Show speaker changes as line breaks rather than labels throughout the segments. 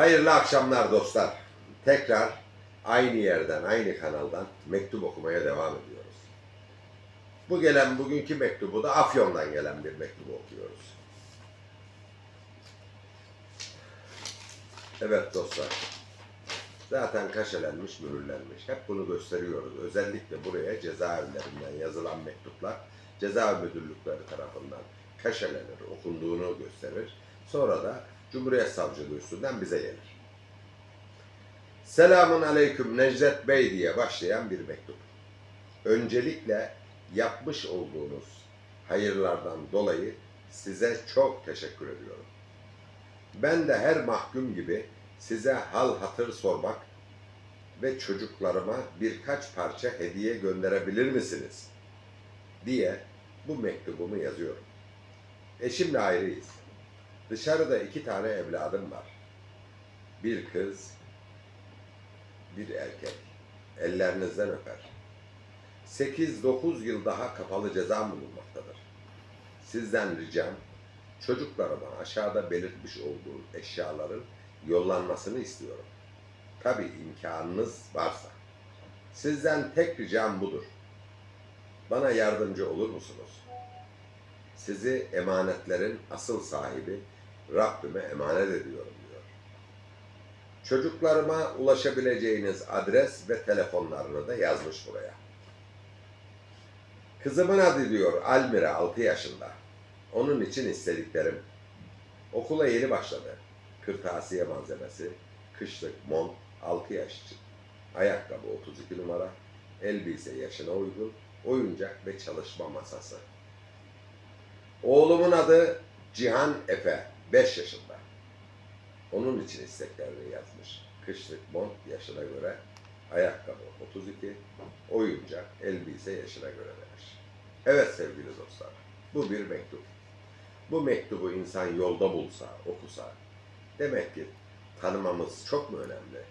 Hayırlı akşamlar dostlar. Tekrar aynı yerden, aynı kanaldan mektup okumaya devam ediyoruz. Bu gelen bugünkü mektubu da Afyon'dan gelen bir mektubu okuyoruz. Evet dostlar. Zaten kaşelenmiş, mühürlenmiş. Hep bunu gösteriyoruz. Özellikle buraya cezaevlerinden yazılan mektuplar ceza müdürlükleri tarafından kaşelenir, okunduğunu gösterir. Sonra da Cumhuriyet Savcılığı üstünden bize gelir. Selamun Aleyküm Necdet Bey diye başlayan bir mektup. Öncelikle yapmış olduğunuz hayırlardan dolayı size çok teşekkür ediyorum. Ben de her mahkum gibi size hal hatır sormak ve çocuklarıma birkaç parça hediye gönderebilir misiniz? diye bu mektubumu yazıyorum. Eşimle ayrıyız. Dışarıda iki tane evladım var. Bir kız, bir erkek. Ellerinizden öper. 8-9 yıl daha kapalı ceza bulunmaktadır. Sizden ricam çocuklarıma aşağıda belirtmiş olduğum eşyaların yollanmasını istiyorum. Tabi imkanınız varsa. Sizden tek ricam budur. Bana yardımcı olur musunuz? Sizi emanetlerin asıl sahibi Rabbime emanet ediyorum diyor. Çocuklarıma ulaşabileceğiniz adres ve telefonlarını da yazmış buraya. Kızımın adı diyor Almira 6 yaşında. Onun için istediklerim. Okula yeni başladı. Kırtasiye malzemesi, kışlık mont 6 yaş için. Ayakkabı 32 numara, elbise yaşına uygun, oyuncak ve çalışma masası. Oğlumun adı Cihan Efe, 5 yaşında. Onun için isteklerini yazmış. Kışlık mont yaşına göre, ayakkabı 32, oyuncak, elbise yaşına göre demiş. Evet sevgili dostlar, bu bir mektup. Bu mektubu insan yolda bulsa, okusa, demek ki tanımamız çok mu önemli?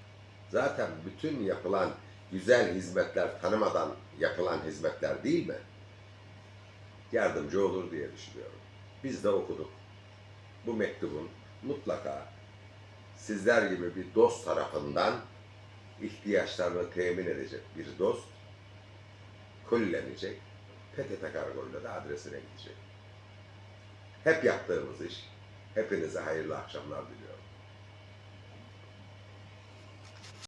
Zaten bütün yapılan güzel hizmetler tanımadan yapılan hizmetler değil mi? Yardımcı olur diye düşünüyorum. Biz de okuduk. Bu mektubun mutlaka sizler gibi bir dost tarafından ihtiyaçlarını temin edecek bir dost kolilenecek. PTT kargoyla da adresine gidecek. Hep yaptığımız iş. Hepinize hayırlı akşamlar diliyorum.